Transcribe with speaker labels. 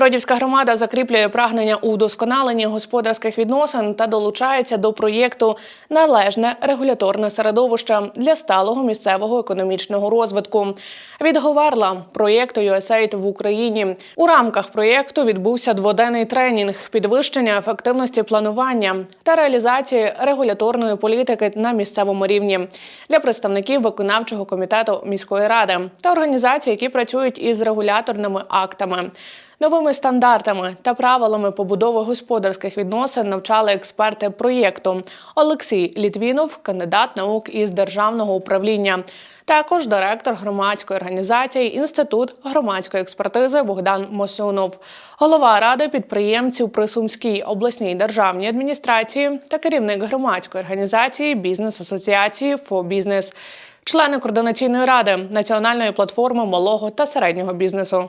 Speaker 1: Бродівська громада закріплює прагнення у вдосконаленні господарських відносин та долучається до проєкту Належне регуляторне середовище для сталого місцевого економічного розвитку. Від Говерла проєкту USAID в Україні у рамках проєкту відбувся дводенний тренінг підвищення ефективності планування та реалізації регуляторної політики на місцевому рівні для представників виконавчого комітету міської ради та організацій, які працюють із регуляторними актами. Новими стандартами та правилами побудови господарських відносин навчали експерти проєкту Олексій Літвінов, кандидат наук із державного управління. Також директор громадської організації Інститут громадської експертизи Богдан Мосюнов, голова ради підприємців при Сумській обласній державній адміністрації та керівник громадської організації Бізнес Асоціації «Фобізнес», члени координаційної ради Національної платформи малого та середнього бізнесу.